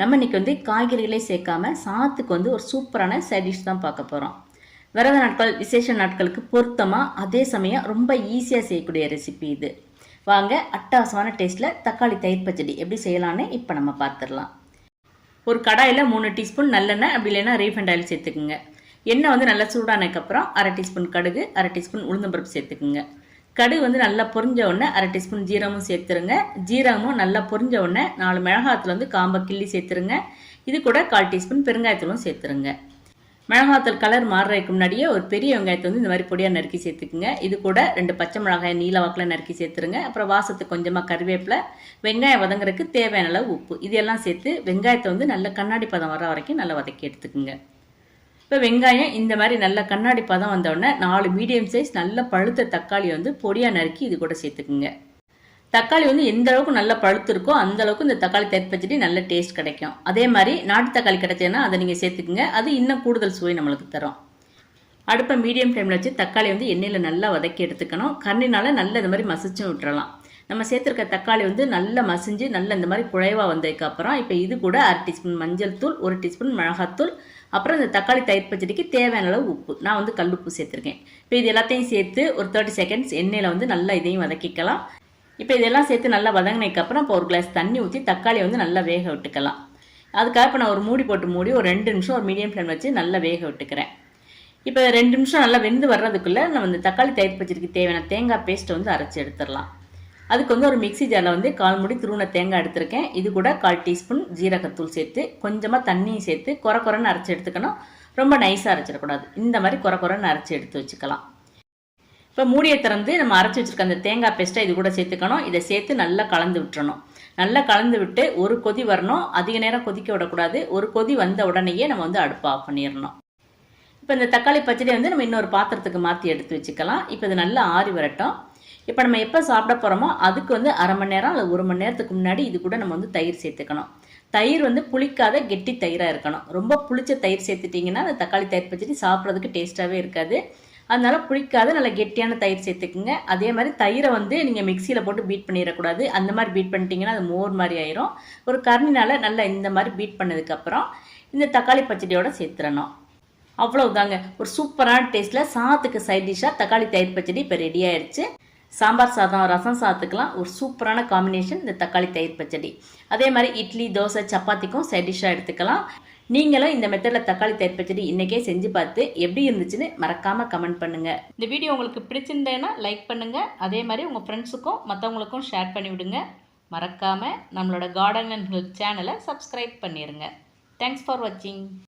நம்ம இன்னைக்கு வந்து காய்கறிகளே சேர்க்காம சாத்துக்கு வந்து ஒரு சூப்பரான சைட் டிஷ் தான் பார்க்க போகிறோம் விரத நாட்கள் விசேஷ நாட்களுக்கு பொருத்தமாக அதே சமயம் ரொம்ப ஈஸியாக செய்யக்கூடிய ரெசிபி இது. வாங்க அட்டகாசமான டேஸ்ட்டில் தக்காளி தயிர் பச்சடி எப்படி செய்யலான்னு இப்போ நம்ம பார்த்துடலாம். ஒரு கடாயில் மூணு டீஸ்பூன் நல்லெண்ணெய் அப்படி இல்லைன்னா ரீஃபண்ட் ஆயில் சேர்த்துக்குங்க. எண்ணெய் வந்து நல்லா சூடானதுக்கப்புறம் அரை டீஸ்பூன் கடுகு அரை டீஸ்பூன் உளுந்தம்பருப்பு சேர்த்துக்குங்க. கடுகு வந்து நல்லா பொரிஞ்ச உடனே அரை டீஸ்பூன் ஜீரகமும் சேர்த்துருங்க. ஜீரகமும் நல்லா பொரிஞ்ச உடனே நாலு மிளகாத்தூள் வந்து காம்பை கிள்ளி சேர்த்துருங்க. இது கூட கால் டீஸ்பூன் பெருங்காயத்தூளும் சேர்த்துருங்க. மிளகாத்தூள் கலர் மாறுறதுக்கு முன்னாடியே ஒரு பெரிய வெங்காயத்தை வந்து இந்த மாதிரி பொடியாக நறுக்கி சேர்த்துக்குங்க. இது கூட ரெண்டு பச்சை மிளகாய் நீல வாக்கில் நறுக்கி சேர்த்துருங்க. அப்புறம் வாசத்துக்கு கொஞ்சமாக கருவேப்பிலை வெங்காயம் வதங்குறதுக்கு தேவையான அளவு உப்பு. இதெல்லாம் சேர்த்து வெங்காயத்தை வந்து நல்ல கண்ணாடி பதம் வர வரைக்கும் நல்லா வதக்கி எடுத்துக்குங்க. இப்போ வெங்காயம் இந்த மாதிரி நல்ல கண்ணாடி பதம் வந்தோடனே நாலு மீடியம் சைஸ் நல்ல பழுத்த தக்காளி வந்து பொடியாக நறுக்கி இது கூட சேர்த்துக்குங்க. தக்காளி வந்து எந்த அளவுக்கு நல்லா பழுத்துருக்கோ அந்த அளவுக்கு இந்த தக்காளி தற்பச்சடி நல்ல டேஸ்ட் கிடைக்கும். அதே மாதிரி நாட்டு தக்காளி கிடைச்சதுன்னா அதை நீங்கள் சேர்த்துக்குங்க. அது இன்னும் கூடுதல் சுவை நம்மளுக்கு தரும். அடுப்பை மீடியம் ஃப்ளேமில் வச்சு தக்காளி வந்து எண்ணெயில் நல்லா வதக்கி எடுத்துக்கணும். கண்ணினால் நல்லா இந்த மாதிரி மசிச்சும் விட்டுறலாம். நம்ம சேர்த்துருக்க தக்காளி வந்து நல்லா மசிஞ்சு நல்லா இந்த மாதிரி குழைவாக வந்ததுக்கப்புறம் இப்போ இது கூட அரை டீஸ்பூன் மஞ்சள் தூள் ஒரு டீஸ்பூன் மிளகாத்தூள் அப்புறம் இந்த தக்காளி தயிர் பச்சடிக்கு தேவையான அளவு உப்பு. நான் வந்து கல் உப்பு சேர்த்துருக்கேன். இப்போ இது எல்லாத்தையும் சேர்த்து ஒரு தேர்ட்டி செகண்ட்ஸ் எண்ணெயில் வந்து நல்லா இதையும் வதக்கிக்கலாம். இப்போ இதெல்லாம் சேர்த்து நல்லா வதங்கினதுக்கப்புறம் இப்போ ஒரு கிளாஸ் தண்ணி ஊற்றி தக்காளியை வந்து நல்லா வேக விட்டுக்கலாம். அதுக்காக இப்போ நான் ஒரு மூடி போட்டு மூடி ஒரு ரெண்டு நிமிஷம் ஒரு மீடியம் ஃப்ளேம் வச்சு நல்லா வேக விட்டுக்கிறேன். இப்போ ரெண்டு நிமிஷம் நல்லா வெந்து வர்றதுக்குள்ளே நம்ம இந்த தக்காளி தயிர் பச்சடிக்கு தேவையான தேங்காய் பேஸ்ட்டை வந்து அரைச்சி எடுத்துடலாம். அதுக்கு வந்து ஒரு மிக்சி ஜாரில் வந்து கால் முடி துருவன தேங்காய் எடுத்திருக்கேன். இது கூட கால் டீஸ்பூன் ஜீரகத்தூள் சேர்த்து கொஞ்சமாக தண்ணியும் சேர்த்து குறை குறைன்னு அரைச்சி எடுத்துக்கணும். ரொம்ப நைஸாக அரைச்சிடக்கூடாது. இந்த மாதிரி குறை குறைன்னு அரைச்சி எடுத்து வச்சுக்கலாம். இப்போ மூடியை திறந்து நம்ம அரைச்சி வச்சுருக்க அந்த தேங்காய் பேஸ்ட்டை இது கூட சேர்த்துக்கணும். இதை சேர்த்து நல்லா கலந்து விட்டுறணும். நல்லா கலந்து விட்டு ஒரு கொதி வரணும். அதிக நேரம் கொதிக்க விடக்கூடாது. ஒரு கொதி வந்த உடனேயே நம்ம வந்து அடுப்பு ஆஃப் பண்ணிடணும். இப்போ இந்த தக்காளி பச்சடியை வந்து நம்ம இன்னொரு பாத்திரத்துக்கு மாற்றி எடுத்து வச்சுக்கலாம். இப்போ இது நல்லா ஆறி வரட்டும். இப்போ நம்ம எப்போ சாப்பிட போகிறோமோ அதுக்கு வந்து அரை மணி நேரம் அல்லது ஒரு மணி நேரத்துக்கு முன்னாடி இது கூட நம்ம வந்து தயிர் சேர்த்துக்கணும். தயிர் வந்து புளிக்காத கெட்டி தயிராக இருக்கணும். ரொம்ப புளிச்ச தயிர் சேர்த்துட்டிங்கன்னா அந்த தக்காளி தயிர் பச்சடி சாப்பிட்றதுக்கு டேஸ்ட்டாகவே இருக்காது. அதனால புளிக்காத நல்ல கெட்டியான தயிர் சேர்த்துக்குங்க. அதே மாதிரி தயிரை வந்து நீங்கள் மிக்சியில் போட்டு பீட் பண்ணிடக்கூடாது. அந்த மாதிரி பீட் பண்ணிட்டீங்கன்னா அது மோர் மாதிரி ஆயிரும். ஒரு கருணினால் நல்லா இந்த மாதிரி பீட் பண்ணதுக்கப்புறம் இந்த தக்காளி பச்சடியோட சேர்த்துறணும். அவ்வளவுதாங்க. ஒரு சூப்பரான டேஸ்ட்டில் சாத்துக்கு சைட் டிஷ்ஷாக தக்காளி தயிர் பச்சடி இப்போ ரெடி ஆயிடுச்சு. சாம்பார் சாதம் ரசம் சாதத்துக்கெலாம் ஒரு சூப்பரான காம்பினேஷன் இந்த தக்காளி தயிர் பச்சடி. அதே மாதிரி இட்லி தோசை சப்பாத்திக்கும் சைட் டிஷ்ஷாக எடுத்துக்கலாம். நீங்களும் இந்த மெத்தடில் தக்காளி தயிர் பச்சடி இன்றைக்கே செஞ்சு பார்த்து எப்படி இருந்துச்சுன்னு மறக்காமல் கமெண்ட் பண்ணுங்கள் இந்த வீடியோ உங்களுக்கு பிடிச்சிருந்தேன்னா லைக் பண்ணுங்கள் அதே மாதிரி உங்கள் ஃப்ரெண்ட்ஸுக்கும் மற்றவங்களுக்கும் ஷேர் பண்ணி விடுங்க. மறக்காமல் நம்மளோட கார்டன் அண்ட் ஹெல்த் சேனலை சப்ஸ்கிரைப் பண்ணிடுங்க தேங்க்ஸ் ஃபார் வாட்சிங்